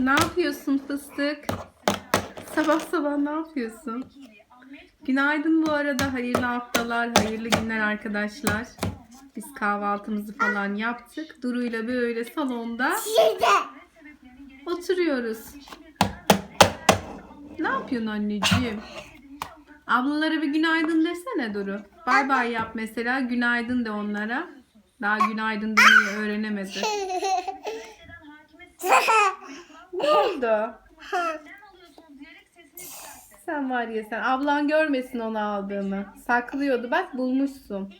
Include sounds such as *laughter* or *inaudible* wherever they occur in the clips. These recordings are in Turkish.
Ne yapıyorsun fıstık? Sabah sabah ne yapıyorsun? Günaydın bu arada. Hayırlı haftalar, hayırlı günler arkadaşlar. Biz kahvaltımızı falan yaptık. Duru'yla böyle salonda oturuyoruz. Ne yapıyorsun anneciğim? Ablalara bir günaydın desene Duru. Bay bay yap mesela. Günaydın de onlara. Daha günaydın demeyi öğrenemedi. *laughs* Ne oldu? Sen var ya sen. Ablan görmesin onu aldığını. Saklıyordu. Bak bulmuşsun.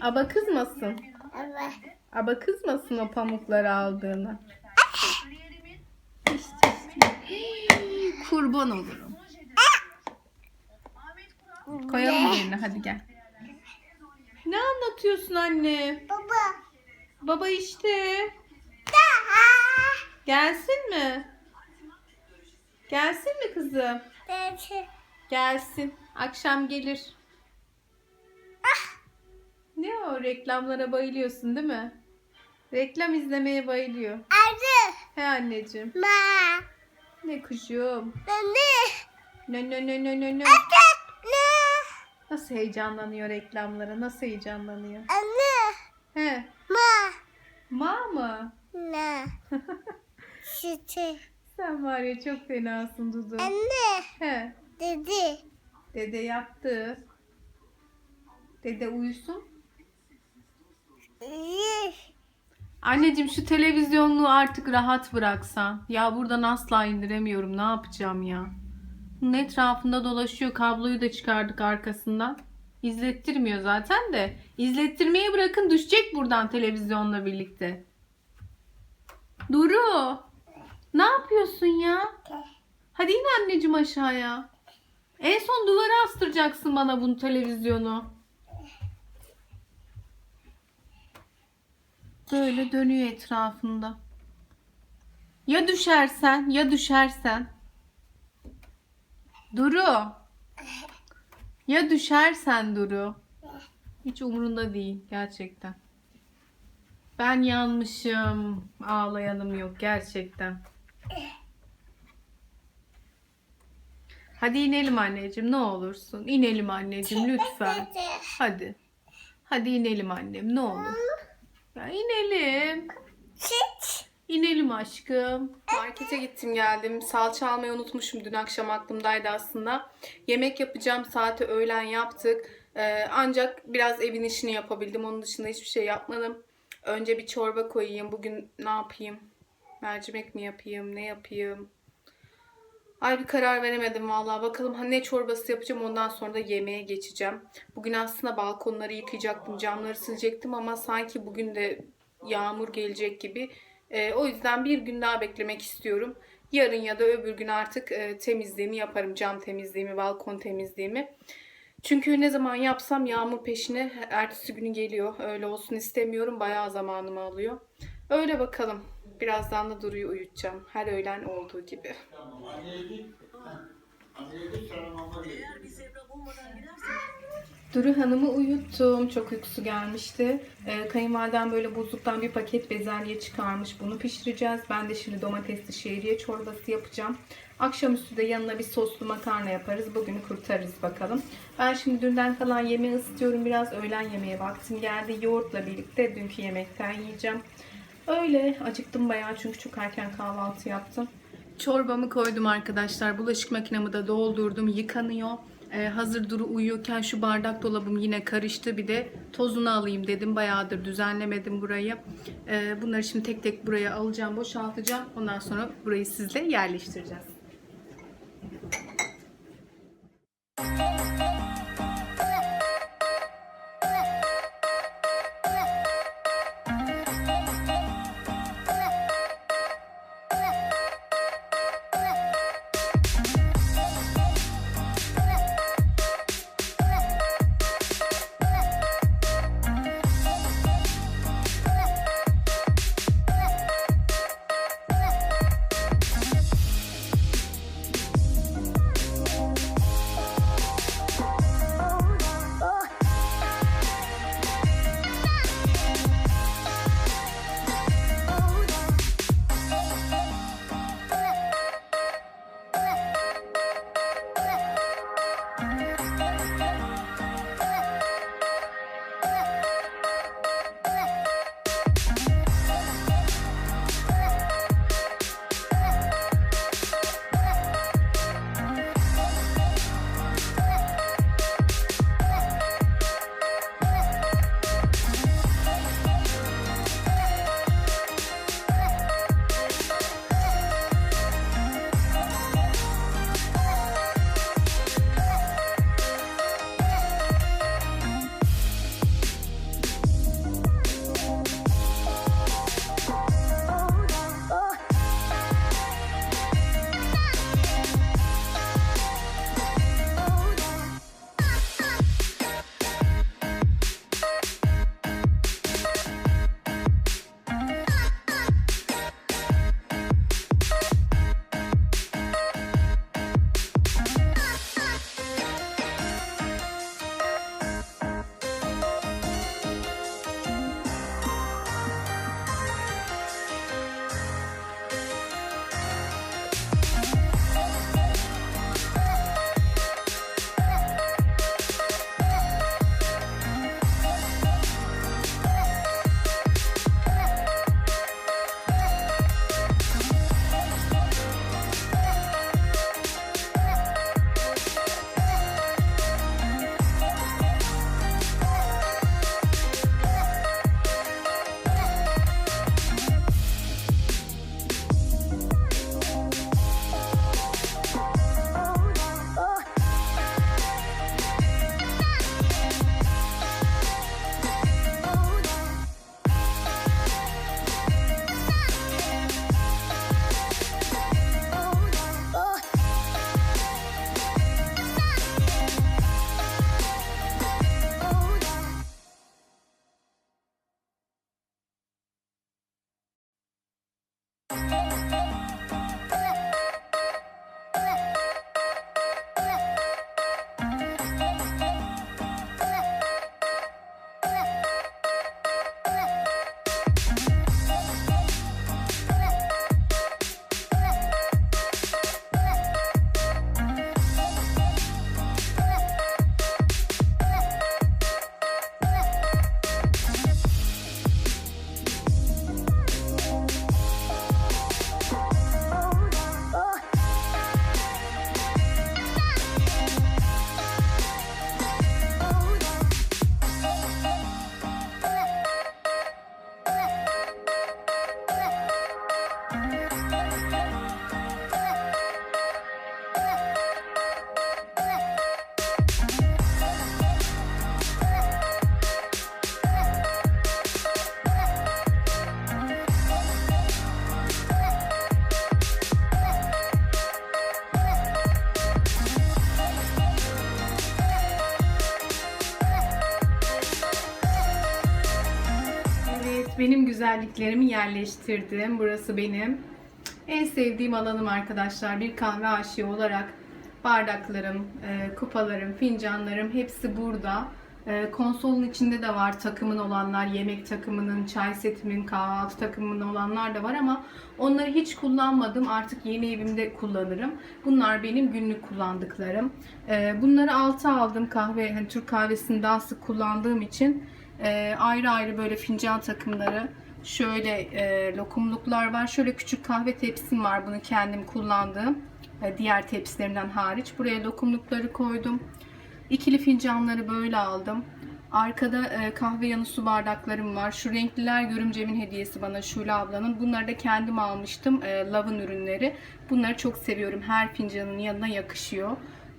Aba kızmasın. Evet. Aba kızmasın o pamukları aldığını. İşte. Kurban olurum. Koyalım yerine hadi gel. Ne anlatıyorsun anne? Baba. Baba işte. Gelsin mi? Gelsin mi kızım? Evet. Gelsin. Akşam gelir. Ne o reklamlara bayılıyorsun değil mi? Reklam izlemeye bayılıyor. Anne. He anneciğim. Ma. Ne kuşum. Anne. Ne ne ne ne ne ne. Ne? Nasıl heyecanlanıyor reklamlara? Nasıl heyecanlanıyor? Anne. He. Ma. Ma mı? Ne? *laughs* Sütü. Sen var ya çok fenasın Dudu. Anne. He. Dedi. Dede yaptı. Dede uyusun. İyi. Anneciğim şu televizyonluğu artık rahat bıraksan. Ya buradan asla indiremiyorum. Ne yapacağım ya? Bunun etrafında dolaşıyor. Kabloyu da çıkardık arkasından. İzlettirmiyor zaten de. İzlettirmeyi bırakın düşecek buradan televizyonla birlikte. Duru. Ne yapıyorsun ya? Hadi in anneciğim aşağıya. En son duvara astıracaksın bana bunu televizyonu. Böyle dönüyor etrafında. Ya düşersen, ya düşersen. Duru. Ya düşersen Duru. Hiç umurunda değil gerçekten. Ben yanmışım. Ağlayanım yok gerçekten. Hadi inelim anneciğim ne olursun. İnelim anneciğim lütfen. Hadi. Hadi inelim annem ne olur. Ya inelim. İnelim aşkım. Markete gittim geldim. Salça almayı unutmuşum. Dün akşam aklımdaydı aslında. Yemek yapacağım. Saati öğlen yaptık. Ee, ancak biraz evin işini yapabildim. Onun dışında hiçbir şey yapmadım. Önce bir çorba koyayım. Bugün ne yapayım? Mercimek mi yapayım? Ne yapayım? Ay bir karar veremedim vallahi. Bakalım ha ne çorbası yapacağım ondan sonra da yemeğe geçeceğim. Bugün aslında balkonları yıkayacaktım, camları silecektim ama sanki bugün de yağmur gelecek gibi. Ee, o yüzden bir gün daha beklemek istiyorum. Yarın ya da öbür gün artık e, temizliğimi yaparım. Cam temizliğimi, balkon temizliğimi. Çünkü ne zaman yapsam yağmur peşine ertesi günü geliyor. Öyle olsun istemiyorum. Bayağı zamanımı alıyor. Öyle bakalım. Birazdan da Duru'yu uyutacağım. Her öğlen olduğu gibi. Duru Hanım'ı uyuttum. Çok uykusu gelmişti. Ee, kayınvalidem böyle buzluktan bir paket bezelye çıkarmış. Bunu pişireceğiz. Ben de şimdi domatesli şehriye çorbası yapacağım. Akşamüstü de yanına bir soslu makarna yaparız. Bugünü kurtarırız bakalım. Ben şimdi dünden kalan yemeği ısıtıyorum. Biraz öğlen yemeğe vaktim geldi. Yoğurtla birlikte dünkü yemekten yiyeceğim. Öyle acıktım bayağı çünkü çok erken kahvaltı yaptım. Çorbamı koydum arkadaşlar. Bulaşık makinemi de doldurdum. Yıkanıyor. Ee, hazır Duru uyuyorken şu bardak dolabım yine karıştı. Bir de tozunu alayım dedim. Bayağıdır düzenlemedim burayı. Ee, bunları şimdi tek tek buraya alacağım, boşaltacağım. Ondan sonra burayı sizle yerleştireceğiz. Güzelliklerimi yerleştirdim. Burası benim en sevdiğim alanım arkadaşlar. Bir kahve aşığı olarak bardaklarım, e, kupalarım, fincanlarım hepsi burada. E, konsolun içinde de var takımın olanlar, yemek takımının, çay setimin, kahvaltı takımının olanlar da var ama onları hiç kullanmadım. Artık yeni evimde kullanırım. Bunlar benim günlük kullandıklarım. E, bunları alta aldım kahve, hani Türk kahvesini daha sık kullandığım için e, ayrı ayrı böyle fincan takımları, şöyle e, lokumluklar var. Şöyle küçük kahve tepsim var. Bunu kendim kullandığım. e, diğer tepsilerimden hariç. Buraya lokumlukları koydum. İkili fincanları böyle aldım. Arkada e, kahve yanı su bardaklarım var. Şu renkliler görümcemin hediyesi bana Şule ablanın. Bunları da kendim almıştım. E, Love'ın ürünleri. Bunları çok seviyorum. Her fincanın yanına yakışıyor.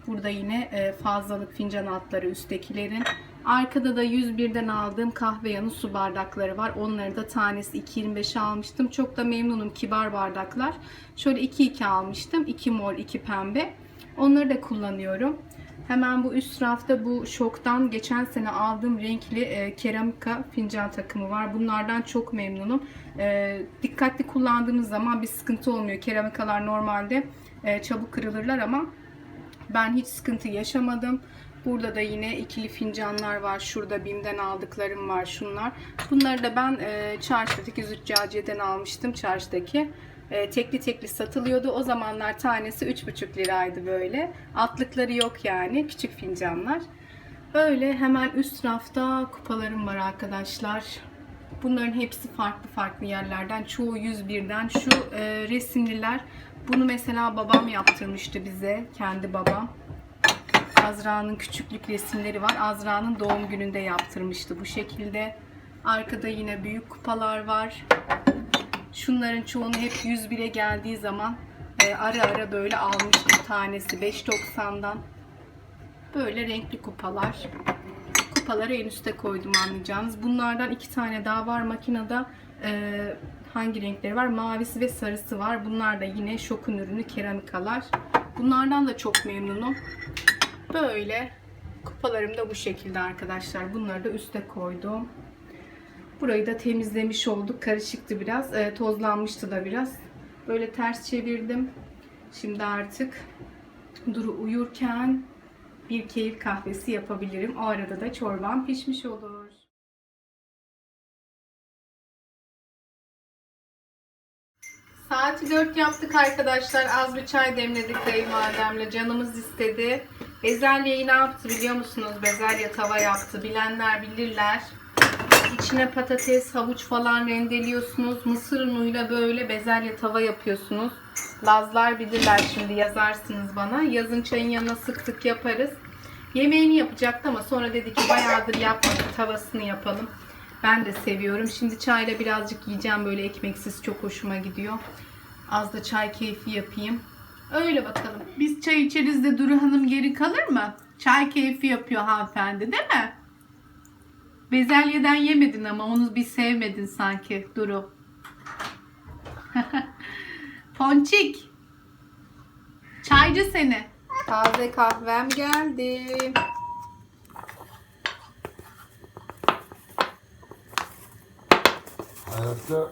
Burada yine e, fazlalık fincan altları üsttekilerin. Arkada da 101'den aldığım kahve yanı su bardakları var. Onları da tanesi 2.25 almıştım. Çok da memnunum kibar bardaklar. Şöyle 2-2 almıştım. 2 mor 2 pembe. Onları da kullanıyorum. Hemen bu üst rafta bu şoktan geçen sene aldığım renkli e, keramika fincan takımı var. Bunlardan çok memnunum. E, dikkatli kullandığımız zaman bir sıkıntı olmuyor. Keramikalar normalde e, çabuk kırılırlar ama ben hiç sıkıntı yaşamadım. Burada da yine ikili fincanlar var. Şurada BİM'den aldıklarım var şunlar. Bunları da ben e, çarşıdaki Züccaciye'den almıştım çarşıdaki. E, tekli tekli satılıyordu. O zamanlar tanesi 3,5 liraydı böyle. Altlıkları yok yani. Küçük fincanlar. Öyle hemen üst rafta kupalarım var arkadaşlar. Bunların hepsi farklı farklı yerlerden. Çoğu 101'den. Şu e, resimliler. Bunu mesela babam yaptırmıştı bize. Kendi babam. Azra'nın küçüklük resimleri var. Azra'nın doğum gününde yaptırmıştı bu şekilde. Arkada yine büyük kupalar var. Şunların çoğunu hep 101'e geldiği zaman e, ara ara böyle almıştım tanesi 5.90'dan. Böyle renkli kupalar. Kupaları en üste koydum anlayacağınız. Bunlardan iki tane daha var makinede. E, hangi renkleri var? Mavisi ve sarısı var. Bunlar da yine şokun ürünü keramikalar. Bunlardan da çok memnunum. Böyle kupalarım da bu şekilde arkadaşlar. Bunları da üste koydum. Burayı da temizlemiş olduk. Karışıktı biraz. e, tozlanmıştı da biraz. Böyle ters çevirdim. Şimdi artık Duru uyurken bir keyif kahvesi yapabilirim. O arada da çorbam pişmiş olur. Saati 4 yaptık arkadaşlar. Az bir çay demledik kayınvalidemle. Canımız istedi. Bezelyeyi ne yaptı biliyor musunuz? Bezelye tava yaptı. Bilenler bilirler. İçine patates, havuç falan rendeliyorsunuz. Mısır unuyla böyle bezelye tava yapıyorsunuz. Lazlar bilirler şimdi yazarsınız bana. Yazın çayın yanına sık sık yaparız. Yemeğini yapacaktı ama sonra dedi ki bayağıdır yapmadık tavasını yapalım. Ben de seviyorum. Şimdi çayla birazcık yiyeceğim böyle ekmeksiz çok hoşuma gidiyor. Az da çay keyfi yapayım. Öyle bakalım. Biz çay içeriz de Duru Hanım geri kalır mı? Çay keyfi yapıyor hanımefendi değil mi? Bezelyeden yemedin ama onu bir sevmedin sanki Duru. *laughs* Ponçik. Çaycı seni. Taze kahvem geldi. Hayatta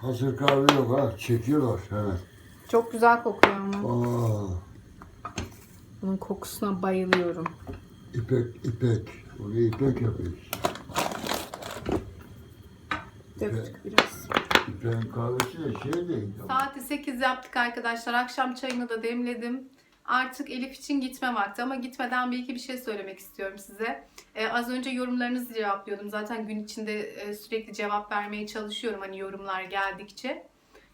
hazır kahve yok ha. Çekiyorlar hemen. Çok güzel kokuyor ama. Aa, Bunun kokusuna bayılıyorum. ipek, ipek. Onu ipek yapıyoruz. Döktük biraz. İpeğin kahvesi de şey değil. Saati 8 yaptık arkadaşlar. Akşam çayını da demledim. Artık Elif için gitme vakti ama gitmeden bir iki bir şey söylemek istiyorum size. Ee, az önce yorumlarınızı cevaplıyordum. Zaten gün içinde e, sürekli cevap vermeye çalışıyorum hani yorumlar geldikçe.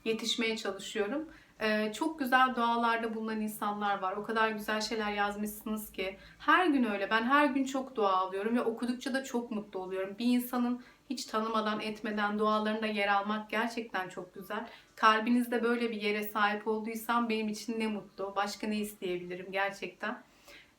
Yetişmeye çalışıyorum. Ee, çok güzel dualarda bulunan insanlar var. O kadar güzel şeyler yazmışsınız ki. Her gün öyle. Ben her gün çok dua alıyorum ve okudukça da çok mutlu oluyorum. Bir insanın hiç tanımadan etmeden dualarında yer almak gerçekten çok güzel. Kalbinizde böyle bir yere sahip olduysam benim için ne mutlu. Başka ne isteyebilirim gerçekten.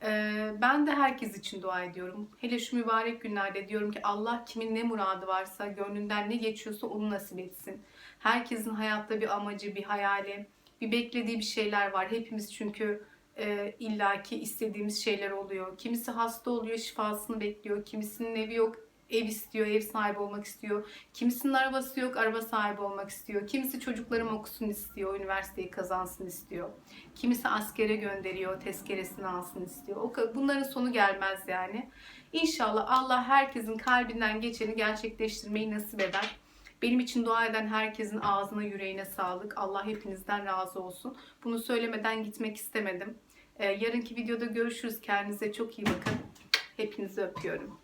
Ee, ben de herkes için dua ediyorum. Hele şu mübarek günlerde diyorum ki Allah kimin ne muradı varsa, gönlünden ne geçiyorsa onu nasip etsin. Herkesin hayatta bir amacı, bir hayali, bir beklediği bir şeyler var. Hepimiz çünkü e, illaki istediğimiz şeyler oluyor. Kimisi hasta oluyor, şifasını bekliyor. Kimisinin evi yok, ev istiyor, ev sahibi olmak istiyor. Kimisinin arabası yok, araba sahibi olmak istiyor. Kimisi çocuklarım okusun istiyor, üniversiteyi kazansın istiyor. Kimisi askere gönderiyor, tezkeresini alsın istiyor. O Bunların sonu gelmez yani. İnşallah Allah herkesin kalbinden geçeni gerçekleştirmeyi nasip eder. Benim için dua eden herkesin ağzına yüreğine sağlık. Allah hepinizden razı olsun. Bunu söylemeden gitmek istemedim. Ee, yarınki videoda görüşürüz. Kendinize çok iyi bakın. Hepinizi öpüyorum.